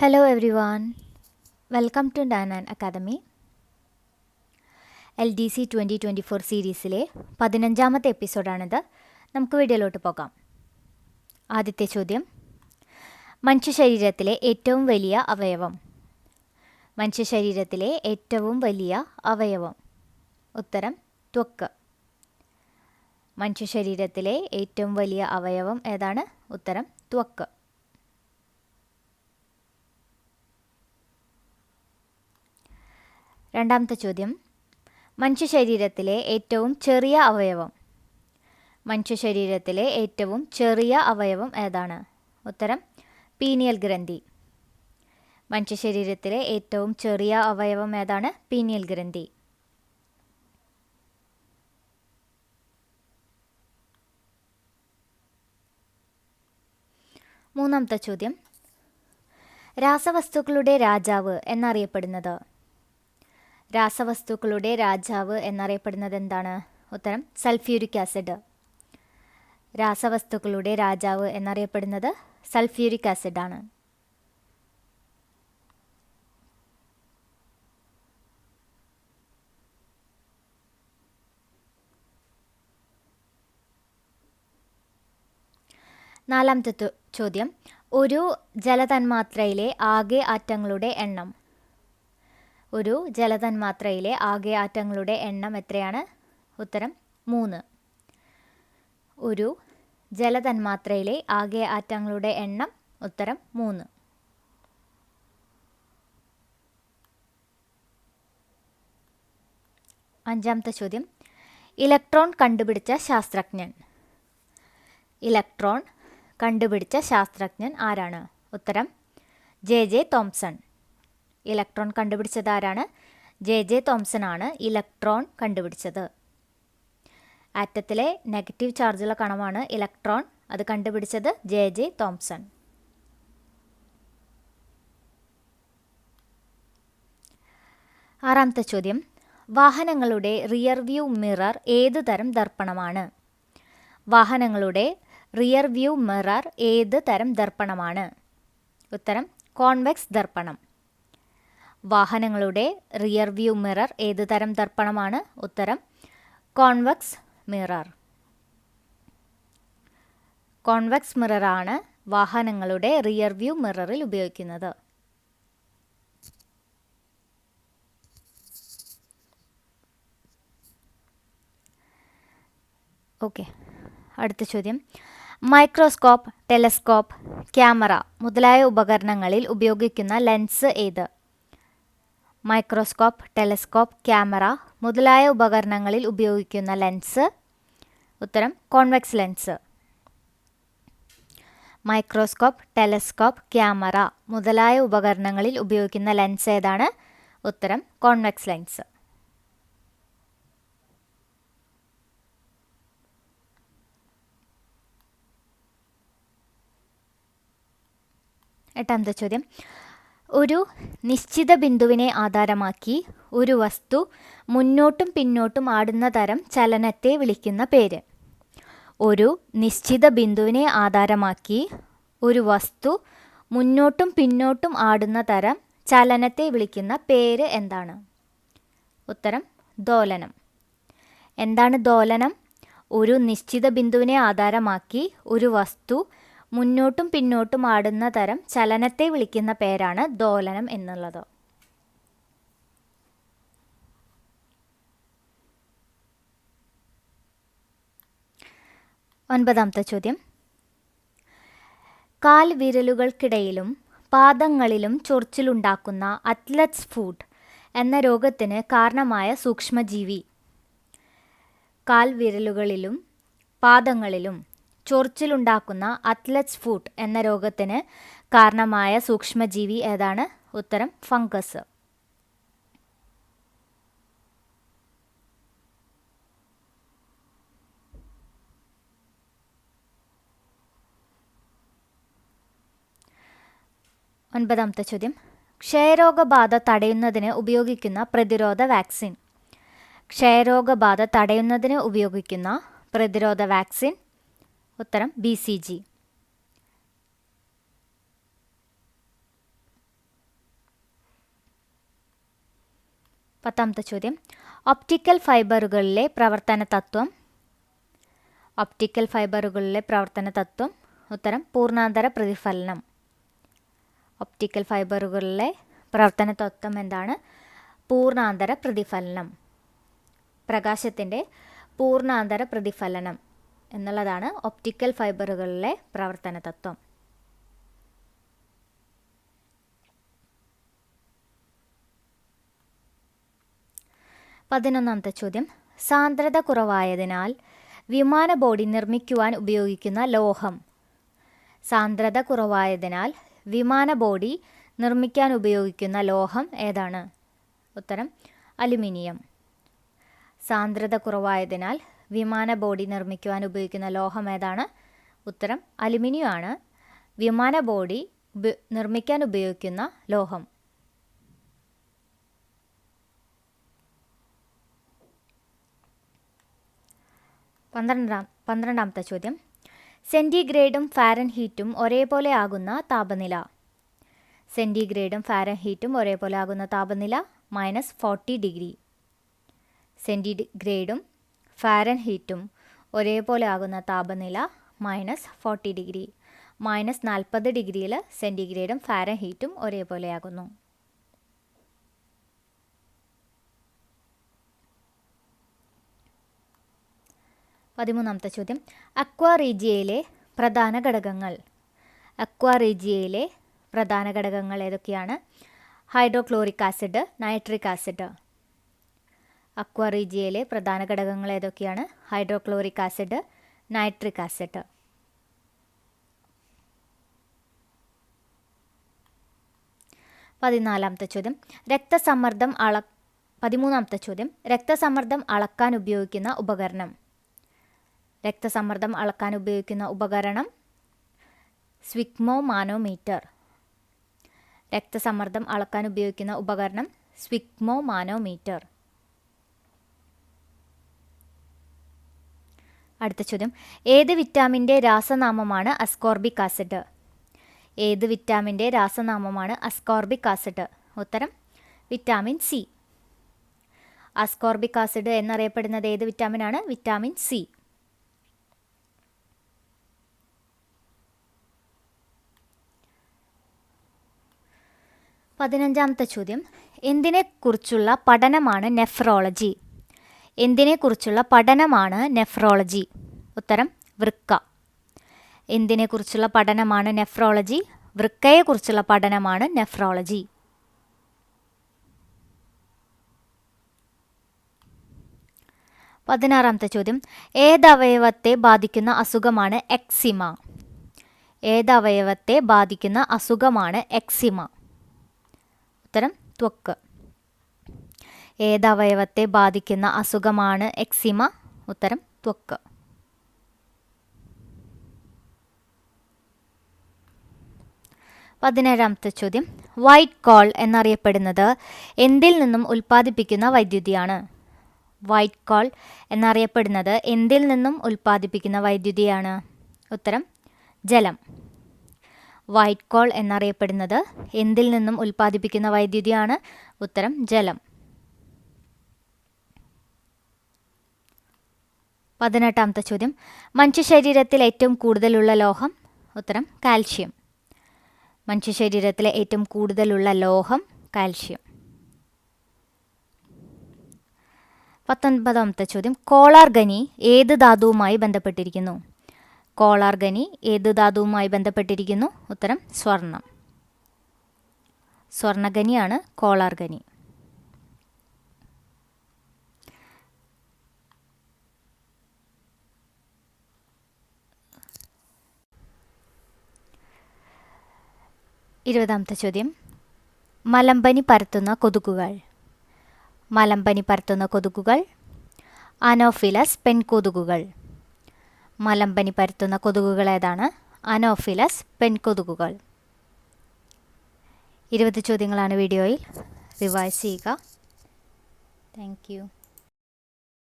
Hello one welcome to Danan academy L D C twenty twenty four സീരീസിലെ പതിനഞ്ചാമത്തെ എപ്പിസോഡാണിത് നമുക്ക് വീഡിയോയിലോട്ട് പോകാം. ആദ്യത്തെ ചോദ്യം. മനുഷ്യ ശരീരത്തിലെ ഏറ്റവും വലിയ അവയവം. മനുഷ്യ ശരീരത്തിലെ ഏറ്റവും വലിയ അവയവം. ഉത്തരം ത്വക്ക്. മനുഷ്യ ശരീരത്തിലെ ഏറ്റവും വലിയ അവയവം ഏതാണ്? ഉത്തരം ത്വക്ക്. രണ്ടാമത്തെ ചോദ്യം. മനുഷ്യ ശരീരത്തിലെ ഏറ്റവും ചെറിയ അവയവം. മനുഷ്യ ശരീരത്തിലെ ഏറ്റവും ചെറിയ അവയവം ഏതാണ്? ഉത്തരം പീനിയൽ ഗ്രന്ഥി. മനുഷ്യ ശരീരത്തിലെ ഏറ്റവും ചെറിയ അവയവം ഏതാണ്? പീനിയൽ ഗ്രന്ഥി. മൂന്നാമത്തെ ചോദ്യം. രാസവസ്തുക്കളുടെ രാജാവ് എന്നറിയപ്പെടുന്നത്. രാസവസ്തുക്കളുടെ രാജാവ് എന്നറിയപ്പെടുന്നത് എന്താണ്? ഉത്തരം സൾഫ്യൂരിക് ആസിഡ്. രാസവസ്തുക്കളുടെ രാജാവ് എന്നറിയപ്പെടുന്നത് സൾഫ്യൂരിക് ആസിഡ് നാലാമത്തെ ചോദ്യം. ഒരു ജലതന്മാത്രയിലെ ആകെ ആറ്റങ്ങളുടെ എണ്ണം. ഒരു ജലതന്മാത്രയിലെ ആകെ ആറ്റങ്ങളുടെ എണ്ണം എത്രയാണ്? ഉത്തരം മൂന്ന്. ഒരു ജലതന്മാത്രയിലെ ആകെ ആറ്റങ്ങളുടെ എണ്ണം ഉത്തരം മൂന്ന്. അഞ്ചാമത്തെ ചോദ്യം. ഇലക്ട്രോൺ കണ്ടുപിടിച്ച ശാസ്ത്രജ്ഞൻ. ഇലക്ട്രോൺ കണ്ടുപിടിച്ച ശാസ്ത്രജ്ഞൻ ആരാണ്? ഉത്തരം ജെ. ജെ. തോംസൺ. ഇലക്ട്രോൺ കണ്ടുപിടിച്ചത് ആരാണ്? ജെ. ജെ. തോംസൺ ആണ് ഇലക്ട്രോൺ കണ്ടുപിടിച്ചത്. ആറ്റത്തിലെ നെഗറ്റീവ് ചാർജുള്ള കണമാണ് ഇലക്ട്രോൺ. അത് കണ്ടുപിടിച്ചത് ജെ. ജെ. തോംസൺ. ആറാമത്തെ ചോദ്യം വാഹനങ്ങളുടെ റിയർ വ്യൂ മിറർ ഏതു തരം ദർപ്പണമാണ്? വാഹനങ്ങളുടെ റിയർ വ്യൂ മിറർ ഏത് തരം ദർപ്പണമാണ്? ഉത്തരം കോൺവെക്സ് ദർപ്പണം. വാഹനങ്ങളുടെ റിയർ വ്യൂ മിറർ ഏത് തരം ദർപ്പണമാണ്? ഉത്തരം കോൺവെക്സ് മിറർ കോൺവെക്സ് മിററാണ് വാഹനങ്ങളുടെ റിയർ വ്യൂ മിററിൽ ഉപയോഗിക്കുന്നത്. ഓക്കെ അടുത്ത ചോദ്യം. മൈക്രോസ്കോപ്പ് ടെലസ്കോപ്പ് ക്യാമറ മുതലായ ഉപകരണങ്ങളിൽ ഉപയോഗിക്കുന്ന ലെൻസ് ഏത്? മൈക്രോസ്കോപ്പ് ടെലസ്കോപ്പ് ക്യാമറ മുതലായ ഉപകരണങ്ങളിൽ ഉപയോഗിക്കുന്ന ലെൻസ്? ഉത്തരം convex lens. Microscope telescope camera മുതലായ ഉപകരണങ്ങളിൽ ഉപയോഗിക്കുന്ന ലെൻസ് ഏതാണ്? ഉത്തരം കോൺവെക്സ് ലെൻസ്. എട്ടാമത്തെ ചോദ്യം? ഒരു നിശ്ചിത ബിന്ദുവിനെ ആധാരമാക്കി ഒരു വസ്തു മുന്നോട്ടും പിന്നോട്ടും ആടുന്ന തരം ചലനത്തെ വിളിക്കുന്ന പേര്. ഒരു നിശ്ചിത ബിന്ദുവിനെ ആധാരമാക്കി ഒരു വസ്തു മുന്നോട്ടും പിന്നോട്ടും ആടുന്ന തരം ചലനത്തെ വിളിക്കുന്ന പേര് എന്താണ്? ഉത്തരം ദോലനം. എന്താണ് ദോലനം? ഒരു നിശ്ചിത ബിന്ദുവിനെ ആധാരമാക്കി ഒരു വസ്തു മുന്നോട്ടും പിന്നോട്ടും ആടുന്ന തരം ചലനത്തെ വിളിക്കുന്ന പേരാണ് ദോലനം എന്നുള്ളത്. ഒൻപതാമത്തെ ചോദ്യം. കാൽ വിരലുകൾക്കിടയിലും പാദങ്ങളിലും ചൊറിച്ചിലുണ്ടാക്കുന്ന അത്ലറ്റ്സ് ഫുഡ് എന്ന രോഗത്തിന് കാരണമായ സൂക്ഷ്മജീവി. കാൽ വിരലുകളിലും പാദങ്ങളിലും ചൊറിച്ചിലുണ്ടാക്കുന്ന അത്ലറ്റ്സ് ഫൂട്ട് എന്ന രോഗത്തിന് കാരണമായ സൂക്ഷ്മജീവി ഏതാണ്? ഉത്തരം ഫംഗസ്. ഒൻപതാമത്തെ ചോദ്യം. ക്ഷയരോഗബാധ തടയുന്നതിന് ഉപയോഗിക്കുന്ന പ്രതിരോധ വാക്സിൻ. ക്ഷയരോഗബാധ തടയുന്നതിന് ഉപയോഗിക്കുന്ന പ്രതിരോധ വാക്സിൻ ഉത്തരം ബി സി ജി. പത്താമത്തെ ചോദ്യം. ഒപ്റ്റിക്കൽ ഫൈബറുകളിലെ പ്രവർത്തന തത്വം. ഒപ്റ്റിക്കൽ ഫൈബറുകളിലെ പ്രവർത്തന തത്വം. ഉത്തരം പൂർണാന്തര പ്രതിഫലനം. ഒപ്റ്റിക്കൽ ഫൈബറുകളിലെ പ്രവർത്തന തത്വം എന്താണ്? പൂർണാന്തര പ്രതിഫലനം. പ്രകാശത്തിന്റെ പൂർണാന്തര പ്രതിഫലനം. എന്നുള്ളതാണ് ഒപ്റ്റിക്കൽ ഫൈബറുകളിലെ പ്രവർത്തന തത്വം പതിനൊന്നാമത്തെ ചോദ്യം. സാന്ദ്രത കുറവായതിനാൽ വിമാന ബോഡി നിർമ്മിക്കുവാൻ ഉപയോഗിക്കുന്ന ലോഹം. സാന്ദ്രത കുറവായതിനാൽ വിമാന ബോഡി നിർമ്മിക്കാൻ ഉപയോഗിക്കുന്ന ലോഹം ഏതാണ്? ഉത്തരം അലുമിനിയം. സാന്ദ്രത കുറവായതിനാൽ വിമാന ബോഡി നിർമ്മിക്കുവാൻ ഉപയോഗിക്കുന്ന ലോഹം ഏതാണ്? ഉത്തരം അലുമിനിയം ആണ്. വിമാന ബോഡി നിർമ്മിക്കാൻ ഉപയോഗിക്കുന്ന ലോഹം. പന്ത്രണ്ടാം പന്ത്രണ്ടാമത്തെ ചോദ്യം. സെന്റിഗ്രേഡും ഫാരൻഹീറ്റും ഒരേപോലെ ആകുന്ന താപനില. സെന്റിഗ്രേഡും ഫാരൻഹീറ്റും ഒരേപോലെ ആകുന്ന താപനില മൈനസ് ഫോർട്ടി ഡിഗ്രി. സെന്റിഗ്രേഡും ഫാരൻഹീറ്റും ഒരേപോലെ ആകുന്ന താപനില മൈനസ് ഫോർട്ടി ഡിഗ്രി. മൈനസ് നാൽപ്പത് ഡിഗ്രിയിൽ സെന്റിഗ്രേഡും ഫാരൻ ഹീറ്റും ഒരേപോലെയാകുന്നു പതിമൂന്നാമത്തെ ചോദ്യം. അക്വാറീജിയയിലെ പ്രധാന ഘടകങ്ങൾ. അക്വാറീജിയയിലെ പ്രധാന ഘടകങ്ങൾ ഏതൊക്കെയാണ്? Hydrochloric acid nitric acid. അക്വാറീജിയയിലെ പ്രധാന ഘടകങ്ങൾ ഏതൊക്കെയാണ്? Hydrochloric acid nitric acid. പതിനാലാമത്തെ ചോദ്യം. രക്തസമ്മർദ്ദം അള പതിമൂന്നാമത്തെ ചോദ്യം. രക്തസമ്മർദ്ദം അളക്കാൻ ഉപയോഗിക്കുന്ന ഉപകരണം. രക്തസമ്മർദ്ദം അളക്കാൻ ഉപയോഗിക്കുന്ന ഉപകരണം സ്വിഗ്മോ മാനോമീറ്റർ. രക്തസമ്മർദ്ദം അളക്കാൻ ഉപയോഗിക്കുന്ന ഉപകരണം സ്വിഗ്മോ മാനോമീറ്റർ. അടുത്ത ചോദ്യം. ഏത് വിറ്റാമിന്റെ രാസനാമമാണ് അസ്കോർബിക് ആസിഡ് ഏത് വിറ്റാമിന്റെ രാസനാമമാണ് അസ്കോർബിക് ആസിഡ് ഉത്തരം വിറ്റാമിൻ സി അസ്കോർബിക് ആസിഡ് എന്നറിയപ്പെടുന്നത് ഏത് വിറ്റാമിനാണ്? വിറ്റാമിൻ സി പതിനഞ്ചാമത്തെ ചോദ്യം. എന്തിനെക്കുറിച്ചുള്ള പഠനമാണ് നെഫ്രോളജി എന്തിനെക്കുറിച്ചുള്ള പഠനമാണ് നെഫ്രോളജി? ഉത്തരം വൃക്ക. എന്തിനെക്കുറിച്ചുള്ള പഠനമാണ് നെഫ്രോളജി? വൃക്കയെക്കുറിച്ചുള്ള പഠനമാണ് നെഫ്രോളജി. പതിനാറാമത്തെ ചോദ്യം. ഏതവയവത്തെ ബാധിക്കുന്ന അസുഖമാണ് എക്സിമ? ഏതവയവത്തെ ബാധിക്കുന്ന അസുഖമാണ് എക്സിമ? ഉത്തരം ത്വക്ക്. ഏതവയവത്തെ ബാധിക്കുന്ന അസുഖമാണ് എക്സിമ? ഉത്തരം ത്വക്ക്. പതിനേഴാമത്തെ ചോദ്യം. വൈറ്റ് കോൾ എന്നറിയപ്പെടുന്നത് എന്തിൽ നിന്നും ഉൽപ്പാദിപ്പിക്കുന്ന വൈദ്യുതിയാണ്? വൈറ്റ് കോൾ എന്നറിയപ്പെടുന്നത് എന്തിൽ നിന്നും ഉൽപ്പാദിപ്പിക്കുന്ന വൈദ്യുതിയാണ്? ഉത്തരം ജലം. വൈറ്റ് കോൾ എന്നറിയപ്പെടുന്നത് എന്തിൽ നിന്നും ഉൽപ്പാദിപ്പിക്കുന്ന വൈദ്യുതിയാണ്? ഉത്തരം ജലം. പതിനെട്ടാമത്തെ ചോദ്യം. മനുഷ്യ ശരീരത്തിൽ ഏറ്റവും കൂടുതലുള്ള ലോഹം? ഉത്തരം കാൽഷ്യം. മനുഷ്യ ശരീരത്തിലെ ഏറ്റവും കൂടുതലുള്ള ലോഹം കാൽഷ്യം. പത്തൊൻപതാമത്തെ ചോദ്യം. കോളാർഗനി ഏത് ധാതുവുമായി ബന്ധപ്പെട്ടിരിക്കുന്നു? കോളാർഗനി ഏത് ധാതുവുമായി ബന്ധപ്പെട്ടിരിക്കുന്നു? ഉത്തരം സ്വർണം. സ്വർണഗനിയാണ് കോളാർ ഇരുപതാമത്തെ ചോദ്യം. മലമ്പനി പരത്തുന്ന കൊതുകുകൾ. മലമ്പനി പരത്തുന്ന കൊതുകുകൾ. അനോഫിലസ് പെൺകൊതുകുകൾ. മലമ്പനി പരത്തുന്ന കൊതുകുകൾ ഏതാണ്? അനോഫിലസ് പെൺകൊതുകുകൾ. ഇരുപത് ചോദ്യങ്ങളാണ് വീഡിയോയിൽ. റിവൈസ് ചെയ്യുക. Thank you